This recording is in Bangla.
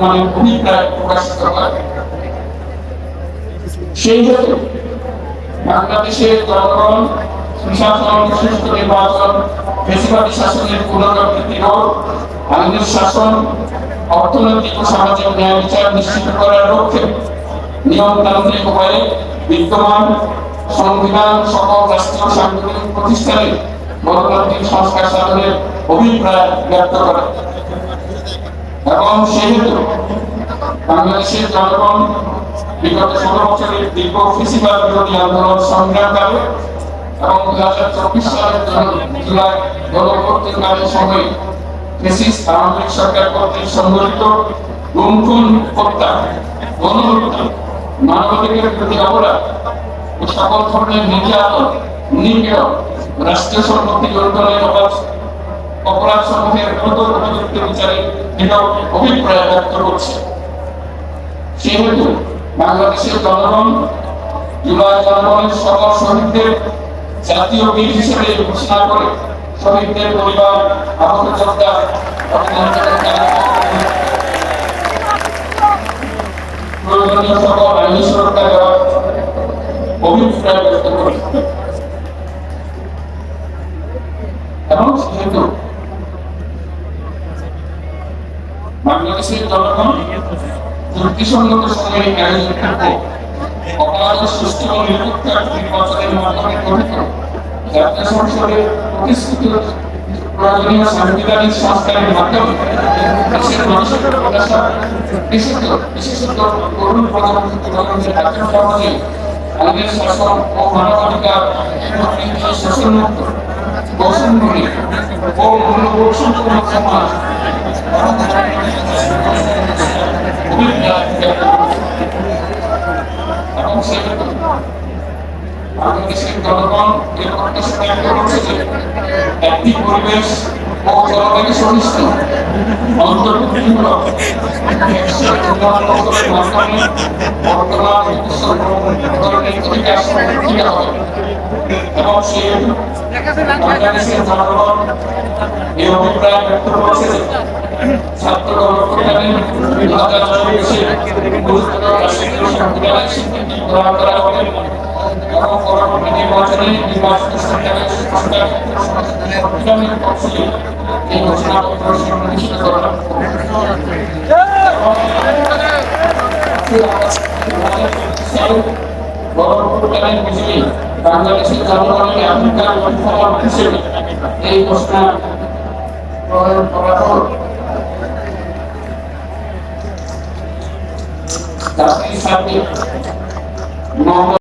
মানে অভিপ্রায় প্রকাশিত হয় সেই হেতু বাংলাদেশের জনগণ সুশাসন সুষ্ঠু নির্বাচন বেশিরভাগী শাসনের পুনরাবৃত্তি রোধ আইনের শাসন অর্থনৈতিক ও সামাজিক ন্যায় বিচার নিশ্চিত করার লক্ষ্যে নিয়মতান্ত্রিক উপায়ে বিদ্যমান সংবিধান সকল রাষ্ট্রীয় সাংবিধানিক প্রতিষ্ঠানে গণতান্ত্রিক সংস্কার সাধনের অভিপ্রায় ব্যক্ত করে। এবং সেহেতু বাংলাদেশের জনগণ বিগত ষোলো বছরের দীর্ঘ ফেসিবাদ বিরোধী আন্দোলন সংগ্রামকালে এবং দুই হাজার চব্বিশ সালের জুলাই গণভর্তিকালীন সময়ে ফেসিস আওয়ামী সরকার কর্তৃক সংগঠিত গুমখুন হত্যা, গণহত্যা, মানবাধিকারের প্রতি অপরাধ সকল ধরনের নির্যাতন নিপীড়ন, রাষ্ট্রীয় সম্পত্তি লুণ্ঠনের অপরাধ সমূহের উপযুক্ত বিচারে দৃঢ় অভিপ্রায় ব্যক্ত করছে। সেহেতু বাংলাদেশের জনগণ জুলাই জনগণের সকল শহীদদের জাতীয় বীর হিসেবে ঘোষণা করে শহীদদের পরিবার আহত যোদ্ধা প্রয়োজনীয় সকল আইনি সুরক্ষা দেওয়ার অভিপ্রায় ব্যক্ত করে এবং সেহেতু বাংলাদেশের জনগণ যুক্তিসঙ্গত সময়ে আয়োজিত অবাধ সুষ্ঠু ও নিরপেক্ষ নির্বাচনের মাধ্যমে গঠিত জাতীয় সংসদে প্রতিষ্ঠিত প্রয়োজনীয় সাংবিধানিক সংস্কারের মাধ্যমে বিশেষত তরুণ প্রধানমন্ত্রী জাতীয় আইনের শাসন ও মানবাধিকার বৈষম্যহীন ও মূল্যবোধ সম্পন্ন সমাজ এবং সেহেতু বাংলাদেশের জনগণ এর প্রত্যাশা ব্যক্ত করছে যে একটি পরিবেশ ও জলবায়ু সহিষ্ণু অন্তর্ভুক্তিমূলক বর্তমান ভবিষ্যৎ ধরনের সেই ব্যক্ত করেছে ছাত্র দুই হাজার চব্বিশে গুরুত্বপূর্ণ সংবিধানের স্বীকৃতি প্রদান করা হবে এবং পরবর্তী নির্বাচনে নির্বাচিত সরকারের সংস্কার সংবিধানের পক্ষে এই বাংলাদেশের লক্ষ্যমান হিসেবে এই ঘোষণা সাথে